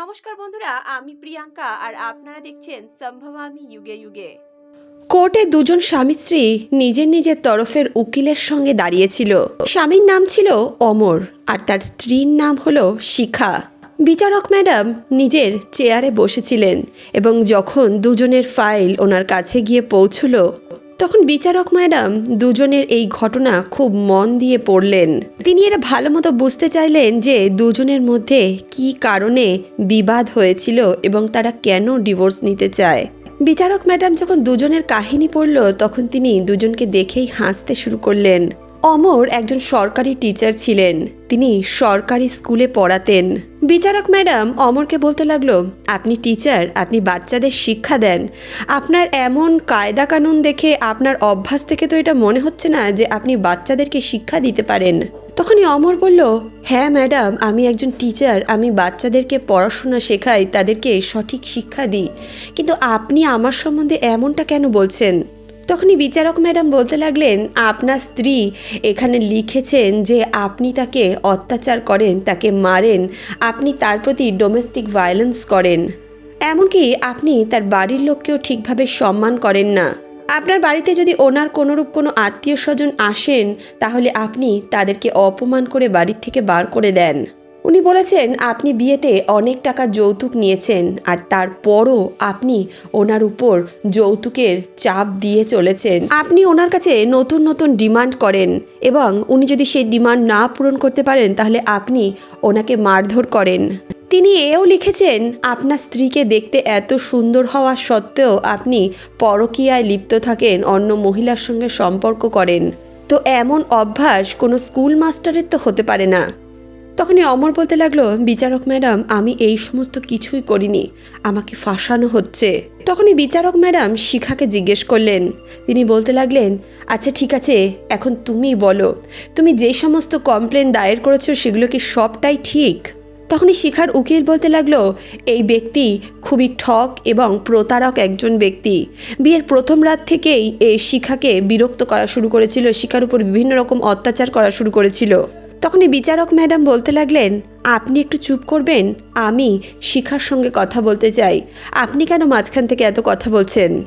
নমস্কার বন্ধুরা, আমি প্রিয়াঙ্কা আর আপনারা দেখছেন সম্ভবামি যুগে যুগে। কোর্টে দুজন স্বামী স্ত্রী নিজের নিজের তরফের উকিলের সঙ্গে দাঁড়িয়েছিল। স্বামীর নাম ছিল অমর আর তার স্ত্রীর নাম হলো শিখা। বিচারক ম্যাডাম নিজের চেয়ারে বসেছিলেন এবং যখন দুজনের ফাইল ওনার কাছে গিয়ে পৌঁছলো তখন বিচারক ম্যাডাম দুজনের এই ঘটনা খুব মন দিয়ে পড়লেন। তিনি এটা ভালো মতো বুঝতে চাইলেন যে দুজনের মধ্যে কি কারণে বিবাদ হয়েছিল এবং তারা কেন ডিভোর্স নিতে চায়। বিচারক ম্যাডাম যখন দুজনের কাহিনী পড়ল, তখন তিনি দুজনকে দেখেই হাসতে শুরু করলেন। অমর একজন সরকারি টিচার ছিলেন। তিনি সরকারি স্কুলে পড়াতেন। বিচারক ম্যাডাম অমরকে বলতে লাগল, আপনি টিচার, আপনি বাচ্চাদের শিক্ষা দেন। আপনার এমন কায়দা কানুন দেখে আপনার অভ্যাস থেকে তো এটা মনে হচ্ছে না যে আপনি বাচ্চাদেরকে শিক্ষা দিতে পারেন। তখনই অমর বলল হ্যাঁ ম্যাডাম, আমি একজন টিচার, আমি বাচ্চাদেরকে পড়াশোনা শেখাই, তাদেরকে সঠিক শিক্ষা দিই। কিন্তু আপনি আমার সম্বন্ধে এমনটা কেন বলছেন? তখনই বিচারক ম্যাডাম বলতে লাগলেন, আপনার স্ত্রী এখানে লিখেছেন যে আপনি তাকে অত্যাচার করেন, তাকে মারেন, আপনি তার প্রতি ডোমেস্টিক ভায়োলেন্স করেন। এমনকি আপনি তার বাড়ির লোককেও ঠিকভাবে সম্মান করেন না। আপনার বাড়িতে যদি ওনার কোনোরূপ কোনো আত্মীয় স্বজন আসেন, তাহলে আপনি তাদেরকে অপমান করে বাড়ির থেকে বার করে দেন। উনি বলেছেন, আপনি বিয়েতে অনেক টাকা যৌতুক নিয়েছেন আর তারপরও আপনি ওনার উপর যৌতুকের চাপ দিয়ে চলেছেন। আপনি ওনার কাছে নতুন নতুন ডিমান্ড করেন এবং উনি যদি সেই ডিমান্ড না পূরণ করতে পারেন, তাহলে আপনি ওনাকে মারধর করেন। তিনি এও লিখেছেন, আপনার স্ত্রীকে দেখতে এত সুন্দর হওয়া সত্ত্বেও আপনি পরকীয়ায় লিপ্ত থাকেন, অন্য মহিলার সঙ্গে সম্পর্ক করেন। তো এমন অভ্যাস কোনো স্কুল মাস্টারের তো হতে পারে না। তখনই অমর বলতে লাগল, বিচারক ম্যাডাম, আমি এই সমস্ত কিছুই করিনি। আমাকে ফাঁসানো হচ্ছে। তখনই বিচারক ম্যাডাম শিখাকে জিজ্ঞেস করলেন। তিনি বলতে লাগলেন আচ্ছা ঠিক আছে, এখন তুমি বলো, তুমি যে সমস্ত কমপ্লেন দায়ের করেছ, সেগুলো কি সবটাই ঠিক? তখনই শিখার উকিল বলতে লাগল, এই ব্যক্তি খুবই ঠক এবং প্রতারক একজন ব্যক্তি। বিয়ের প্রথম রাত থেকেই এই শিখাকে বিরক্ত করা শুরু করেছিল, শিখার উপর বিভিন্ন রকম অত্যাচার করা শুরু করেছিল। তখনই বিচারক ম্যাডাম বলতে লাগলেন, আপনি একটু চুপ করবেন, আমি শিখার সঙ্গে কথা বলতে চাই। আপনি কেন মাঝখান থেকে এত কথা বলছেন?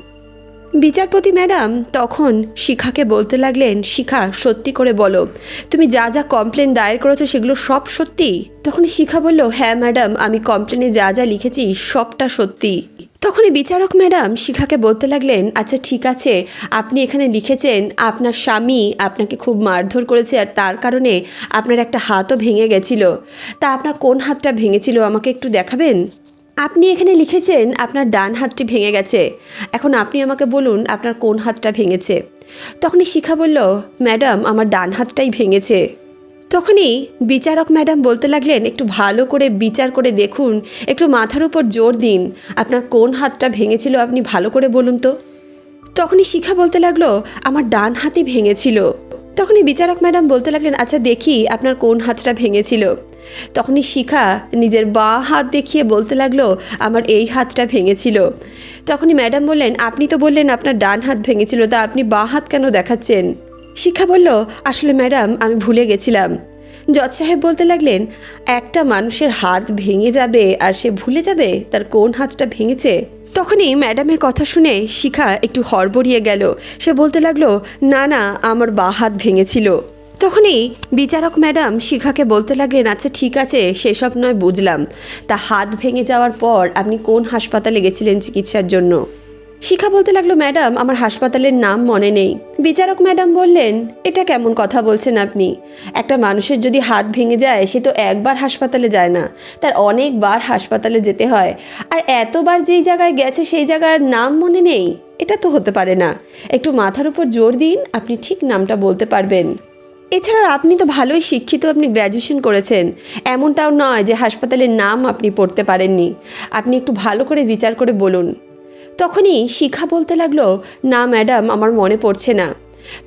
বিচারপতি ম্যাডাম তখন শিখাকে বলতে লাগলেন, শিখা, সত্যি করে বলো। তুমি যা যা কমপ্লেন দায়ের করেছ সেগুলো সব সত্যি? তখনই শিখা বলল হ্যাঁ ম্যাডাম, আমি কমপ্লেনে যা যা লিখেছি সবটা সত্যি। তখনই বিচারক ম্যাডাম শিখাকে বলতে লাগলেন আচ্ছা ঠিক আছে, আপনি এখানে লিখেছেন, আপনার স্বামী আপনাকে খুব মারধর করেছে আর তার কারণে আপনার একটা হাতও ভেঙে গেছিল। তা আপনার কোন হাতটা ভেঙেছিল আমাকে একটু দেখাবেন? আপনি এখানে লিখেছেন, আপনার ডান হাতটি ভেঙে গেছে। এখন আপনি আমাকে বলুন, আপনার কোন হাতটা ভেঙেছে? তখনই শিখা বলল, ম্যাডাম, আমার ডান হাতটাই ভেঙেছে। তখনই বিচারক ম্যাডাম বলতে লাগলেন, একটু ভালো করে বিচার করে দেখুন, একটু মাথার উপর জোর দিন। আপনার কোন হাতটা ভেঙেছিল আপনি ভালো করে বলুন তো? তখনই শিখা বলতে লাগল, আমার ডান হাতই ভেঙেছিল। তখনই বিচারক ম্যাডাম বলতে লাগলেন আচ্ছা দেখি আপনার কোন হাতটা ভেঙেছিল। তখনই শিখা নিজের বাঁ হাত দেখিয়ে বলতে লাগল, আমার এই হাতটা ভেঙেছিল। তখনই ম্যাডাম বললেন, আপনি তো বললেন আপনার ডান হাত ভেঙেছিল, তা আপনি বাঁ হাত কেন দেখাচ্ছেন? শিক্ষা বলল, আসলে ম্যাডাম, আমি ভুলে গেছিলাম। জজ সাহেব বলতে লাগলেন, একটা মানুষের হাত ভেঙে যাবে আর সে ভুলে যাবে? তার কোন হাতটা ভেঙেছে? তখনই ম্যাডামের কথা শুনে শিখা একটু হড়বড়িয়ে গেল। সে বলতে লাগল, না না, আমার বা হাত ভেঙেছিল। তখনই বিচারক ম্যাডাম শিখাকে বলতে লাগলেন আচ্ছা ঠিক আছে, সেসব নয়, বুঝলাম। তা হাত ভেঙে যাওয়ার পর আপনি কোন হাসপাতালে গেছিলেন চিকিৎসার জন্য? শিখা বলতে লাগল, ম্যাডাম, আমার হাসপাতালের নাম মনে নেই। বিচারক ম্যাডাম বললেন, এটা কেমন কথা বলছেন আপনি? একটা মানুষের যদি হাত ভেঙে যায়, সে তো একবার হাসপাতালে যায় না। তার অনেকবার হাসপাতালে যেতে হয়। আর এতবার যেই জায়গায় গেছে, সেই জায়গার নাম মনে নেই। এটা তো হতে পারে না। একটু মাথার উপর জোর দিন, আপনি ঠিক নামটা বলতে পারবেন। এছাড়া আপনি তো ভালোই শিক্ষিত, আপনি গ্র্যাজুয়েশন করেছেন। এমনটাও নয় যে হাসপাতালের নাম আপনি পড়তে পারেননি। আপনি একটু ভালো করে বিচার করে বলুন। তখনই শিখা বলতে লাগল, না, ম্যাডাম, আমার মনে পড়ছে না।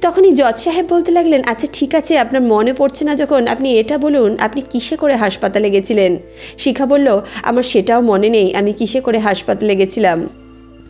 তখনই জজ সাহেব বলতে লাগলেন আচ্ছা ঠিক আছে, আপনার মনে পড়ছে না যখন, আপনি এটা বলুন, আপনি কিসে করে হাসপাতালে গেছিলেন? শিখা বলল, আমার সেটাও মনে নেই, আমি কিসে করে হাসপাতালে গেছিলাম?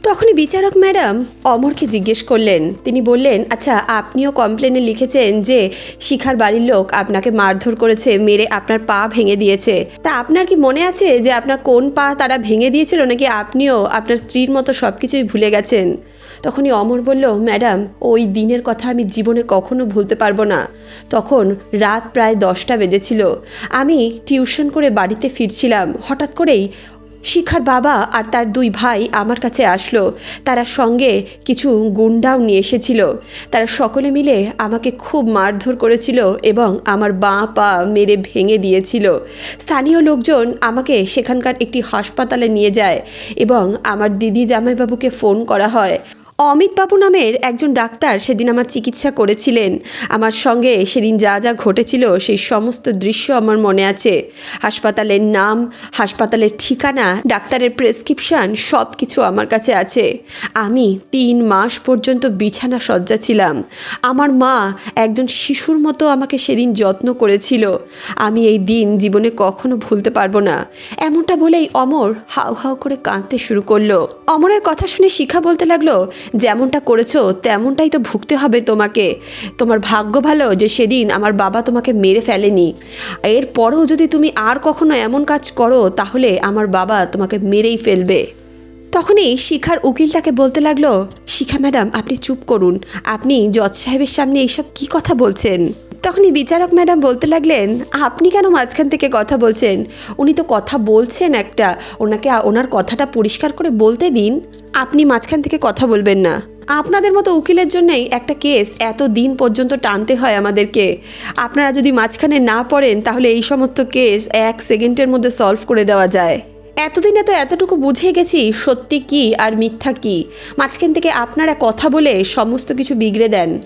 তখনই বিচারক ম্যাডাম অমরকে জিজ্ঞেস করলেন। তিনি বললেন আচ্ছা আপনিও কমপ্লেনে লিখেছেন যে শিখার বাড়ির লোক আপনাকে মারধর করেছে, মেরে আপনার পা ভেঙে দিয়েছে। তা আপনার কি মনে আছে যে আপনার কোন পা তারা ভেঙে দিয়েছিল নাকি আপনিও আপনার স্ত্রীর মতো সব কিছুই ভুলে গেছেন? তখনই অমর বলল, ম্যাডাম, ওই দিনের কথা আমি জীবনে কখনো ভুলতে পারব না। তখন রাত প্রায় দশটা বেজেছিল। আমি টিউশন করে বাড়িতে ফিরছিলাম। হঠাৎ করেই শিখার বাবা আর তার দুই ভাই আমার কাছে আসলো। তারা সঙ্গে কিছু গুন্ডাও নিয়ে এসেছিল। তারা সকলে মিলে আমাকে খুব মারধর করেছিল এবং আমার বাঁ পা মেরে ভেঙে দিয়েছিল। স্থানীয় লোকজন আমাকে সেখানকার একটি হাসপাতালে নিয়ে যায় এবং আমার দিদি জামাইবাবুকে ফোন করা হয়। অমিতবাবু নামের একজন ডাক্তার সেদিন আমার চিকিৎসা করেছিলেন। আমার সঙ্গে সেদিন যা যা ঘটেছিল সেই সমস্ত দৃশ্য আমার মনে আছে। হাসপাতালের নাম, হাসপাতালের ঠিকানা, ডাক্তারের প্রেসক্রিপশন সব কিছু আমার কাছে আছে। আমি তিন মাস পর্যন্ত বিছানা সজ্জা ছিলাম। আমার মা একজন শিশুর মতো আমাকে সেদিন যত্ন করেছিল। আমি এই দিন জীবনে কখনো ভুলতে পারব না। এমনটা বলেই অমর হাউ হাউ করে কাঁদতে শুরু করল। অমরের কথা শুনে শিখা বলতে লাগল যেমনটা করেছ, তেমনটাই তো ভুগতে হবে তোমাকে। তোমার ভাগ্য ভালো যে সেদিন আমার বাবা তোমাকে মেরে ফেলেনি। এরপরেও যদি তুমি আর কখনো এমন কাজ করো, তাহলে আমার বাবা তোমাকে মেরেই ফেলবে। তখনই শিখার উকিল তাকে বলতে লাগল, শিখা ম্যাডাম, আপনি চুপ করুন। আপনি জজ সাহেবের সামনে এইসব কি কথা বলছেন? তখনই বিচারক ম্যাডাম বলতে লাগলেন, আপনি কেন মাঝখান থেকে কথা বলছেন? উনি তো কথা বলছেন একটা। ওনাকে ওনার কথাটা পরিষ্কার করে বলতে দিন। আপনি মাঝখান থেকে কথা বলবেন না। আপনাদের মতো উকিলের জন্যই একটা কেস এত দিন পর্যন্ত টানতে হয় আমাদেরকে। আপনারা যদি মাঝখানে না পড়েন, তাহলে এই সমস্ত কেস এক সেকেন্ডের মধ্যে সলভ করে দেওয়া যায়। এতদিনে তো এতটুকু বুঝে গেছি সত্যি কি আর মিথ্যা কি। মাঝখান থেকে আপনারা কথা বলে সমস্ত কিছু বিগড়ে দেন।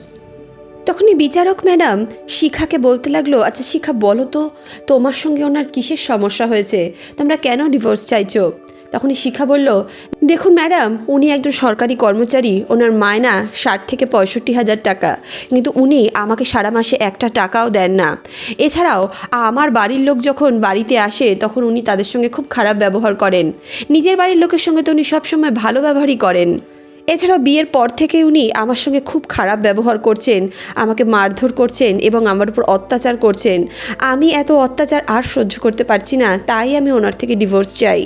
তখনই বিচারক ম্যাডাম শিখাকে বলতে লাগল আচ্ছা শিখা, বলো তো, তোমার সঙ্গে ওনার কিসের সমস্যা হয়েছে? তোমরা কেন ডিভোর্স চাইছো? তখনই শিখা বলল, দেখুন ম্যাডাম, উনি একজন সরকারি কর্মচারী, ওনার মায়না ষাট থেকে পঁয়ষট্টি হাজার টাকা, কিন্তু উনি আমাকে সারা মাসে একটা টাকাও দেন না। এছাড়াও, আমার বাড়ির লোক যখন বাড়িতে আসে, তখন উনি তাদের সঙ্গে খুব খারাপ ব্যবহার করেন। নিজের বাড়ির লোকের সঙ্গে তো উনি সবসময় ভালো ব্যবহারই করেন। এছাড়াও বিয়ের পর থেকে উনি আমার সঙ্গে খুব খারাপ ব্যবহার করছেন, আমাকে মারধর করছেন এবং আমার উপর অত্যাচার করছেন। আমি এত অত্যাচার আর সহ্য করতে পারছি না, তাই আমি ওনার থেকে ডিভোর্স চাই।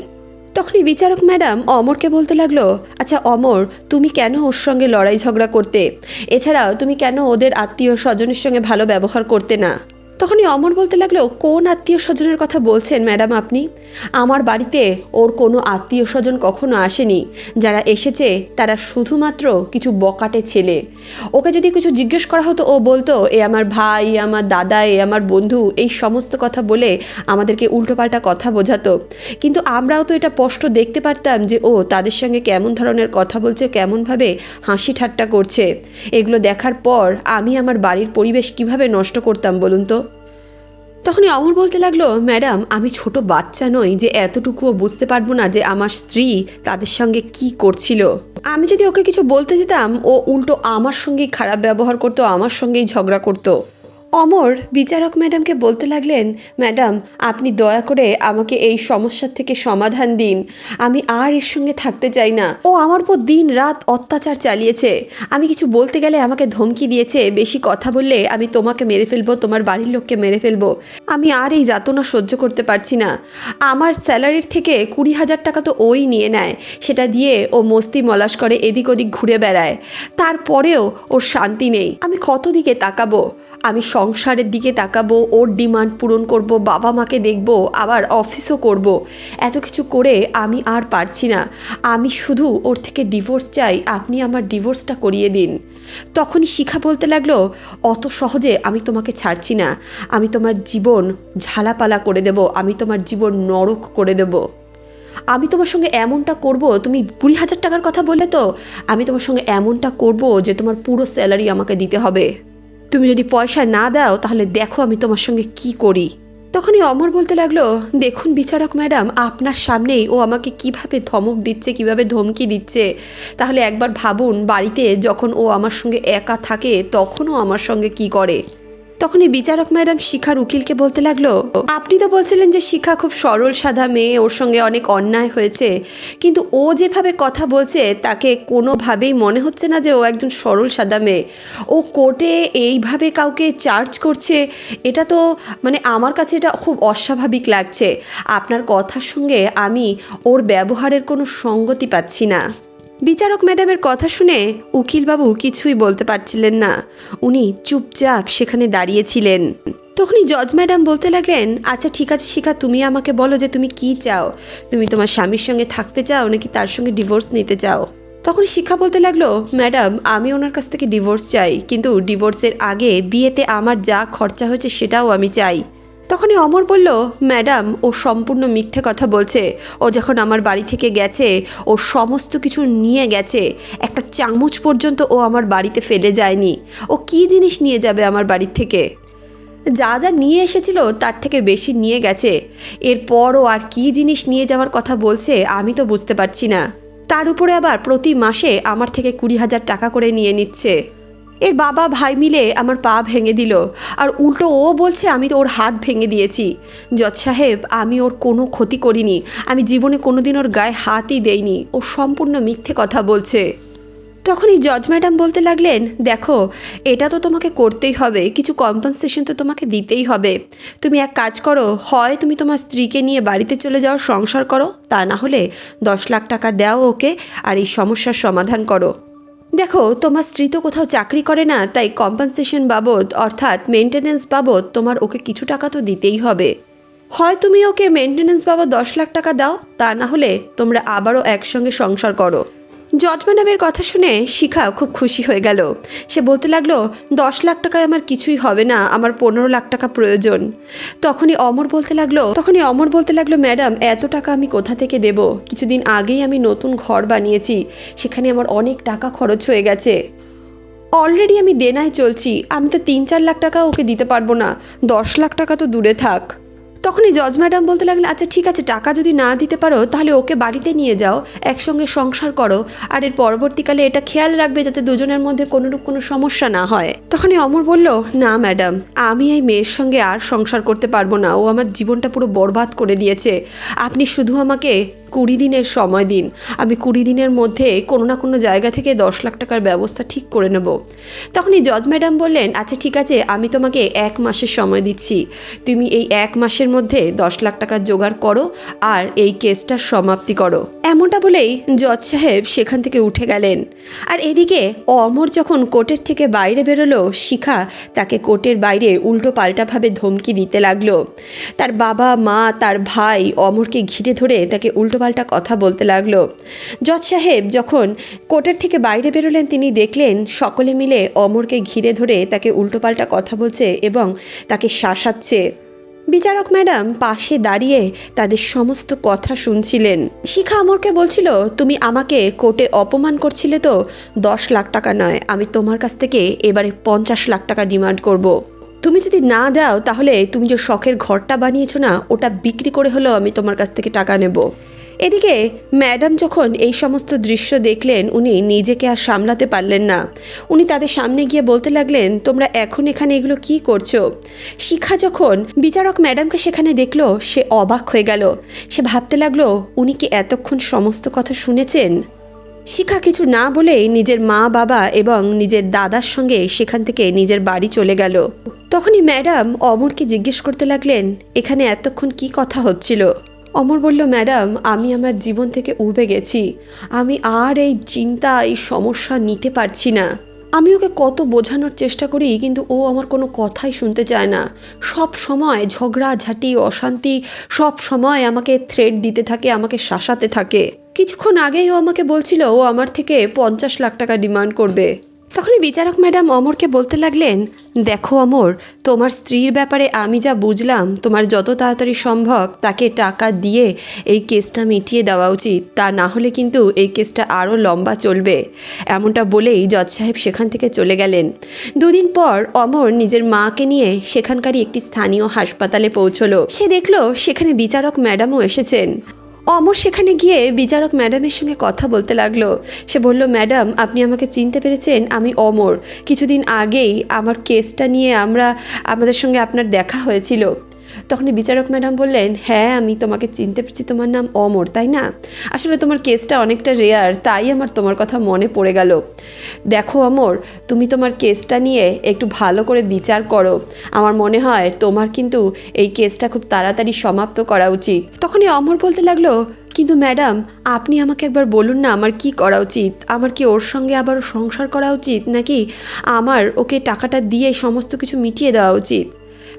তখনই বিচারক ম্যাডাম অমরকে বলতে লাগল আচ্ছা অমর, তুমি কেন ওর সঙ্গে লড়াই ঝগড়া করতে? এছাড়াও তুমি কেন ওদের আত্মীয় স্বজনের সঙ্গে ভালো ব্যবহার করতে না? তখনই অমর বলতে লাগল, কোন আত্মীয় স্বজনের কথা বলছেন ম্যাডাম আপনি? আমার বাড়িতে ওর কোনো আত্মীয় স্বজন কখনো আসেনি। যারা এসেছে, তারা শুধুমাত্র কিছু বকাটে ছেলে। ওকে যদি কিছু জিজ্ঞেস করা হতো, ও বলতো, এ আমার ভাই আমার দাদা, এ আমার বন্ধু এই সমস্ত কথা বলে আমাদেরকে উল্টোপাল্টা কথা বোঝাতো। কিন্তু আমরাও তো এটা স্পষ্ট দেখতে পারতাম যে, ও তাদের সঙ্গে কেমন ধরনের কথা বলছে, কেমনভাবে হাসি ঠাট্টা করছে। এগুলো দেখার পর আমি আমার বাড়ির পরিবেশ কীভাবে নষ্ট করতাম বলুন তো? তখনই অমর বলতে লাগল, ম্যাডাম, আমি ছোট বাচ্চা নই যে এতটুকুও বুঝতে পারব না যে আমার স্ত্রী তাদের সঙ্গে কি করছিল। আমি যদি ওকে কিছু বলতে যেতাম, ও উল্টো আমার সঙ্গেই খারাপ ব্যবহার করতো, আমার সঙ্গেই ঝগড়া করতো। অমর, বিচারক ম্যাডামকে বলতে লাগলেন, ম্যাডাম, আপনি দয়া করে আমাকে এই সমস্যার থেকে সমাধান দিন। আমি আর এর সঙ্গে থাকতে চাই না। ও আমার উপর দিন রাত অত্যাচার চালিয়েছে। আমি কিছু বলতে গেলে আমাকে ধমকি দিয়েছে। বেশি কথা বললে আমি তোমাকে মেরে ফেলব, তোমার বাড়ির লোককে মেরে ফেলব। আমি আর এই যাতনা সহ্য করতে পারছি না। আমার স্যালারির থেকে কুড়ি হাজার টাকা তো ওই নিয়ে নেয়। সেটা দিয়ে ও মস্তি মলাশ করে এদিক ওদিক ঘুরে বেড়ায়। তারপরেও ওর শান্তি নেই। আমি কত দিকে তাকাবো? আমি সংসারের দিকে তাকাবো, ওর ডিমান্ড পূরণ করব, বাবা মাকে দেখব, আবার অফিসও করব। এত কিছু করে আমি আর পারছি না। আমি শুধু ওর থেকে ডিভোর্স চাই, আপনি আমার ডিভোর্সটা করিয়ে দিন। তখনই শিখা বলতে লাগল, অত সহজে আমি তোমাকে ছাড়ছি না। আমি তোমার জীবন ঝালাপালা করে দেব, আমি তোমার জীবন নরক করে দেবো। আমি তোমার সঙ্গে এমনটা করব, তুমি কুড়ি হাজার টাকার কথা বললে তো, আমি তোমার সঙ্গে এমনটা করব যে তোমার পুরো স্যালারি আমাকে দিতে হবে। তুমি যদি পয়সা না দাও, তাহলে দেখো আমি তোমার সঙ্গে কি করি। তখনই অমর বলতে লাগল, দেখুন বিচারক ম্যাডাম, আপনার সামনেই ও আমাকে কীভাবে ধমক দিচ্ছে, কীভাবে ধমকি দিচ্ছে। তাহলে একবার ভাবুন, বাড়িতে যখন ও আমার সঙ্গে একা থাকে, তখনও আমার সঙ্গে কি করে? তখনই বিচারক ম্যাডাম শিখার উকিলকে বলতে লাগল, আপনি তো বলছিলেন যে শিখা খুব সরল সাদা মেয়ে, ওর সঙ্গে অনেক অন্যায় হয়েছে। কিন্তু ও যেভাবে কথা বলছে, তাকে কোনোভাবেই মনে হচ্ছে না যে ও একজন সরল সাদা মেয়ে। ও কোর্টে এইভাবে কাউকে চার্জ করছে, এটা তো মানে আমার কাছে এটা খুব অস্বাভাবিক লাগছে। আপনার কথার সঙ্গে আমি ওর ব্যবহারের কোনো সঙ্গতি পাচ্ছি না। বিচারক ম্যাডামের কথা শুনে উকিলবাবু কিছুই বলতে পারছিলেন না। উনি চুপচাপ সেখানে দাঁড়িয়েছিলেন। তখনই জজ ম্যাডাম বলতে লাগলেন আচ্ছা ঠিক আছে, শিখা, তুমি আমাকে বলো যে তুমি কি চাও? তুমি তোমার স্বামীর সঙ্গে থাকতে চাও নাকি তার সঙ্গে ডিভোর্স নিতে চাও? তখন শিক্ষা বলতে লাগল, ম্যাডাম, আমি ওনার কাছ থেকে ডিভোর্স চাই, কিন্তু ডিভোর্সের আগে বিয়েতে আমার যা খরচা হয়েছে সেটাও আমি চাই। তখনই অমর বলল, ম্যাডাম, ও সম্পূর্ণ মিথ্যে কথা বলছে। ও যখন আমার বাড়ি থেকে গেছে, ও সমস্ত কিছু নিয়ে গেছে। একটা চামচ পর্যন্ত ও আমার বাড়িতে ফেলে যায়নি। ও কি জিনিস নিয়ে যাবে আমার বাড়ির থেকে? যা যা নিয়ে এসেছিল, তার থেকে বেশি নিয়ে গেছে। এরপরও আর কি জিনিস নিয়ে যাওয়ার কথা বলছে, আমি তো বুঝতে পারছি না। তার উপরে আবার প্রতি মাসে আমার থেকে কুড়ি হাজার টাকা করে নিয়ে নিচ্ছে। এর বাবা ভাই মিলে আমার পা ভেঙে দিল। আর উল্টো ও বলছে, আমি তো ওর হাত ভেঙে দিয়েছি। জজ সাহেব, আমি ওর কোনো ক্ষতি করিনি। আমি জীবনে কোনোদিন ওর গায়ে হাতই দেইনি। ও সম্পূর্ণ মিথ্যে কথা বলছে। তখনই জজ ম্যাডাম বলতে লাগলেন, দেখো, এটা তো তোমাকে করতেই হবে। কিছু কম্পেনসেশন তো তোমাকে দিতেই হবে। তুমি এক কাজ করো, হয় তুমি তোমার স্ত্রীকে নিয়ে বাড়িতে চলে যাও সংসার করো, তা না হলে দশ লাখ টাকা দাও ওকে, আর এই সমস্যার সমাধান করো। দেখো, তোমার স্ত্রী তো কোথাও চাকরি করে না, তাই কম্পেনসেশন বাবদ, অর্থাৎ মেনটেনেন্স বাবদ, তোমার ওকে কিছু টাকা তো দিতেই হবে। হয় তুমি ওকে মেনটেনেন্স বাবদ দশ লাখ টাকা দাও, তা না হলে তোমরা আবারও একসঙ্গে সংসার করো। জজ ম্যাডামের কথা শুনে শিখা খুব খুশি হয়ে গেল। সে বলতে লাগল, দশ লাখ টাকায় আমার কিছুই হবে না, আমার পনেরো লাখ টাকা প্রয়োজন। তখনই অমর বলতে লাগল, তখনই অমর বলতে লাগল, ম্যাডাম, এত টাকা আমি কোথা থেকে দেব? কিছুদিন আগেই আমি নতুন ঘর বানিয়েছি, সেখানে আমার অনেক টাকা খরচ হয়ে গেছে। অলরেডি আমি দেনায় চলছি, আমি তো তিন চার লাখ টাকা ওকে দিতে পারব না, দশ লাখ টাকা তো দূরে থাক। তখনই জজ ম্যাডাম বলতে লাগলেন আচ্ছা ঠিক আছে, টাকা যদি না দিতে পারো, তাহলে ওকে বাড়িতে নিয়ে যাও, একসঙ্গে সংসার করো। আর এর পরবর্তীকালে এটা খেয়াল রাখবে যাতে দুজনের মধ্যে কোনোরূপ কোনো সমস্যা না হয়। তখনই অমর বলল, না, ম্যাডাম, আমি এই মেয়ের সঙ্গে আর সংসার করতে পারব না। ও আমার জীবনটা পুরো বরবাদ করে দিয়েছে। আপনি শুধু আমাকে কুড়ি দিনের সময় দিন। আমি কুড়ি দিনের মধ্যে কোনো না কোনো জায়গা থেকে দশ লাখ টাকার ব্যবস্থা ঠিক করে নেব। তখনই জজ ম্যাডাম বললেন আচ্ছা ঠিক আছে, আমি তোমাকে এক মাসের সময় দিচ্ছি। তুমি এই এক মাসের মধ্যে দশ লাখ টাকার জোগাড় করো আর এই কেসটার সমাপ্তি করো। এমনটা বলেই জজ সাহেব সেখান থেকে উঠে গেলেন। আর এদিকে অমর যখন কোর্টের থেকে বাইরে বেরোলো, শিখা তাকে কোর্টের বাইরে উল্টো পাল্টাভাবে ধমকি দিতে লাগল। তার বাবা, মা, তার ভাই অমরকে ঘিরে ধরে তাকে উল্টোপাল্টা কথা বলতে লাগল। জজ সাহেব যখন কোর্টের থেকে বাইরে বেরোলেন, তিনি দেখলেন সকলে মিলে অমরকে ঘিরে ধরে তাকে উল্টোপাল্টা কথা বলছে এবং তাকে শাসাচ্ছে। বিচারক ম্যাডাম পাশে দাঁড়িয়ে তাদের সমস্ত কথা শুনছিলেন। শিখা অমরকে বলছিল, তুমি আমাকে কোর্টে অপমান করছিলে তো দশ লাখ টাকা নয়, আমি তোমার কাছ থেকে এবারে পঞ্চাশ লাখ টাকা ডিমান্ড করব। তুমি যদি না দাও, তাহলে তুমি যে শখের ঘরটা বানিয়েছো না, ওটা বিক্রি করে হলেও আমি তোমার কাছ থেকে টাকা নেব। এদিকে, ম্যাডাম যখন এই সমস্ত দৃশ্য দেখলেন, উনি নিজেকে আর সামলাতে পারলেন না। উনি তাদের সামনে গিয়ে বলতে লাগলেন, তোমরা এখন এখানে এগুলো কি করছ? শিখা যখন বিচারক ম্যাডামকে সেখানে দেখল, সে অবাক হয়ে গেল। সে ভাবতে লাগল, উনি কি এতক্ষণ সমস্ত কথা শুনেছেন? শিখা কিছু না বলেই নিজের মা, বাবা এবং নিজের দাদার সঙ্গে সেখান থেকে নিজের বাড়ি চলে গেল। তখনই ম্যাডাম অমরকে জিজ্ঞেস করতে লাগলেন, এখানে এতক্ষণ কি কথা হচ্ছিল? অমর বলল, ম্যাডাম, আমি আমার জীবন থেকে উবে গেছি। আমি আর এই চিন্তা, এই সমস্যা নিতে পারছি না। আমি ওকে কত বোঝানোর চেষ্টা করি, কিন্তু ও আমার কোনো কথাই শুনতে চায় না। সব সময় ঝগড়া, ঝাঁটি, অশান্তি, সব সময় আমাকে থ্রেড দিতে থাকে, আমাকে শাসাতে থাকে। কিছুক্ষণ আগেই ও আমাকে বলছিল, ও আমার থেকে পঞ্চাশ লাখ টাকা ডিমান্ড করবে। তখনই বিচারক ম্যাডাম অমরকে বলতে লাগলেন, দেখো অমর, তোমার স্ত্রীর ব্যাপারে আমি যা বুঝলাম, তোমার যত তাড়াতাড়ি সম্ভব তাকে টাকা দিয়ে এই কেসটা মিটিয়ে দেওয়া উচিত। তা না হলে কিন্তু এই কেসটা আরও লম্বা চলবে। এমনটা বলেই জজ সাহেব সেখান থেকে চলে গেলেন। দুদিন পর অমর নিজের মাকে নিয়ে সেখানকারই একটি স্থানীয় হাসপাতালে পৌঁছলো। সে দেখল সেখানে বিচারক ম্যাডামও এসেছেন। অমর সেখানে গিয়ে বিচারক ম্যাডামের সঙ্গে কথা বলতে লাগল। সে বলল, ম্যাডাম, আপনি আমাকে চিনতে পেরেছেন, আমি অমর। কিছুদিন আগেই আমার কেসটা নিয়ে আমরা, আমাদের সঙ্গে আপনার দেখা হয়েছিল। তখনই বিচারক ম্যাডাম বললেন হ্যাঁ আমি তোমাকে চিনতে পেরেছি, তোমার নাম অমর, তাই না? আসলে তোমার কেসটা অনেকটা রেয়ার তাই আমার তোমার কথা মনে পড়ে গেল। দেখো অমর, তুমি তোমার কেসটা নিয়ে একটু ভালো করে বিচার করো। আমার মনে হয় তোমার কিন্তু এই কেসটা খুব তাড়াতাড়ি সমাপ্ত করা উচিত। তখনই অমর বলতে লাগল, কিন্তু ম্যাডাম, আপনি আমাকে একবার বলুন না, আমার কি করা উচিত? আমার কি ওর সঙ্গে আবার সংসার করা উচিত, নাকি আমার ওকে টাকাটা দিয়ে সমস্ত কিছু মিটিয়ে দেওয়া উচিত?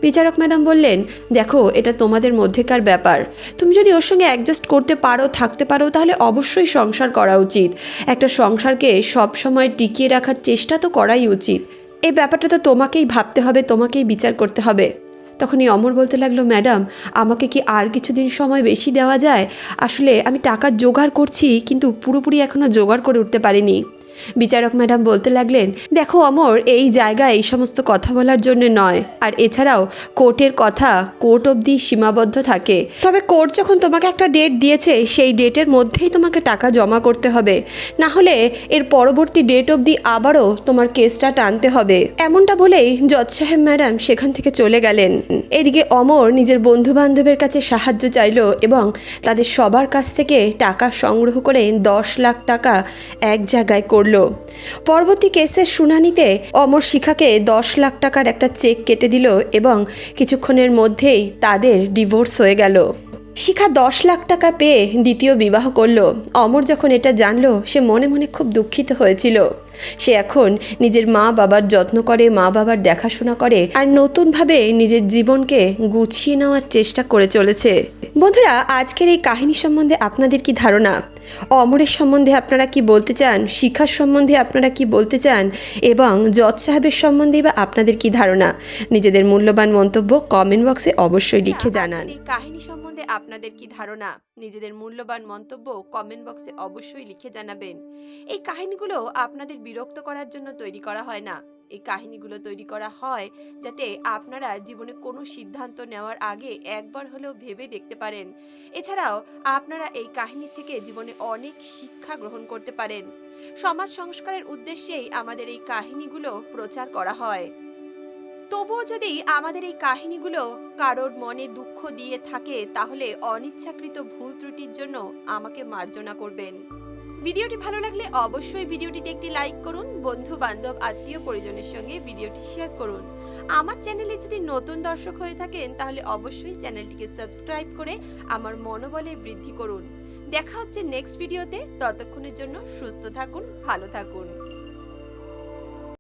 বিচারক ম্যাডাম বললেন, দেখো, এটা তোমাদের মধ্যেকার ব্যাপার। তুমি যদি ওর সঙ্গে অ্যাডজাস্ট করতে পারো, থাকতে পারো, তাহলে অবশ্যই সংসার করা উচিত। একটা সংসারকে সব সময় টিকিয়ে রাখার চেষ্টা তো করাই উচিত। এই ব্যাপারটা তো তোমাকেই ভাবতে হবে, তোমাকেই বিচার করতে হবে। তখনই অমর বলতে লাগল, ম্যাডাম, আমাকে কি আর কিছুদিন সময় বেশি দেওয়া যায়? আসলে আমি টাকা জোগাড় করছি, কিন্তু পুরোপুরি এখনও জোগাড় করে উঠতে পারিনি। বিচারক ম্যাডাম বলতে লাগলেন, দেখো অমর, এই জায়গায় এই সমস্ত কথা বলার জন্য নয়। আর এছাড়াও কোর্টের কথা কোর্ট অবধি সীমাবদ্ধ থাকে। তবে কোর্ট যখন তোমাকে একটা ডেট দিয়েছে, সেই ডেটের মধ্যেই তোমাকে টাকা জমা করতে হবে। না হলে এর পরবর্তী ডেট অবধি আবারও তোমার কেসটা টানতে হবে। এমনটা বলেই জজ সাহেব ম্যাডাম সেখান থেকে চলে গেলেন। এদিকে অমর নিজের বন্ধু বান্ধবের কাছে সাহায্য চাইলো এবং তাদের সবার কাছ থেকে টাকা সংগ্রহ করে দশ লাখ টাকা এক জায়গায় করল। পরবর্তী কেসের শুনানিতে অমর শিখাকে দশ লাখ টাকার একটা চেক কেটে দিল এবং কিছুক্ষণের মধ্যেই তাদের ডিভোর্স হয়ে গেল। শিখা দশ লাখ টাকা পেয়ে দ্বিতীয় বিবাহ করল। অমর যখন এটা জানলো, সে মনে মনে খুব দুঃখিত হয়েছিল। সে এখন নিজের মা বাবার যত্ন করে মা বাবার দেখাশোনা করে আর নতুনভাবে নিজের জীবনকে গুছিয়ে নেওয়ার চেষ্টা করে চলেছে। বন্ধুরা আজকের এই কাহিনী সম্বন্ধে আপনাদের কি ধারণা? অমরের সম্বন্ধে আপনারা কি বলতে চান? শিখার সম্বন্ধে আপনারা কি বলতে চান? এবং জজ সাহেবের সম্বন্ধে বা আপনাদের কি ধারণা? নিজেদের মূল্যবান মন্তব্য কমেন্ট বক্সে অবশ্যই লিখে জানান। এই কাহিনী সম্বন্ধে আপনাদের কি ধারণা? নিজেদের মূল্যবান মন্তব্য কমেন্ট বক্সে অবশ্যই লিখে জানাবেন। এই কাহিনীগুলো আপনাদের বিরক্ত করার জন্য তৈরি করা হয় না। এই কাহিনীগুলো তৈরি করা হয় যাতে আপনারা জীবনে কোনো সিদ্ধান্ত নেওয়ার আগে একবার হলেও ভেবে দেখতে পারেন। এছাড়াও আপনারা এই কাহিনী থেকে জীবনে অনেক শিক্ষা গ্রহণ করতে পারেন। সমাজ সংস্কারের উদ্দেশ্যেই আমাদের এই কাহিনীগুলো প্রচার করা হয়। তবুও যদি আমাদের এই কাহিনীগুলো কারোর মনে দুঃখ দিয়ে থাকে, তাহলে অনিচ্ছাকৃত ভুল ত্রুটির জন্য আমাকে মার্জনা করবেন। ভিডিওটি ভালো লাগলে অবশ্যই ভিডিওটিতে একটি লাইক করুন, বন্ধু, বান্ধব, আত্মীয়, পরিজনের সঙ্গে ভিডিওটি শেয়ার করুন। আমার চ্যানেলে যদি নতুন দর্শক হয়ে থাকেন, তাহলে অবশ্যই চ্যানেলটিকে সাবস্ক্রাইব করে আমার মনোবলের বৃদ্ধি করুন। দেখা হচ্ছে নেক্সট ভিডিওতে ততক্ষণের জন্য সুস্থ থাকুন, ভালো থাকুন।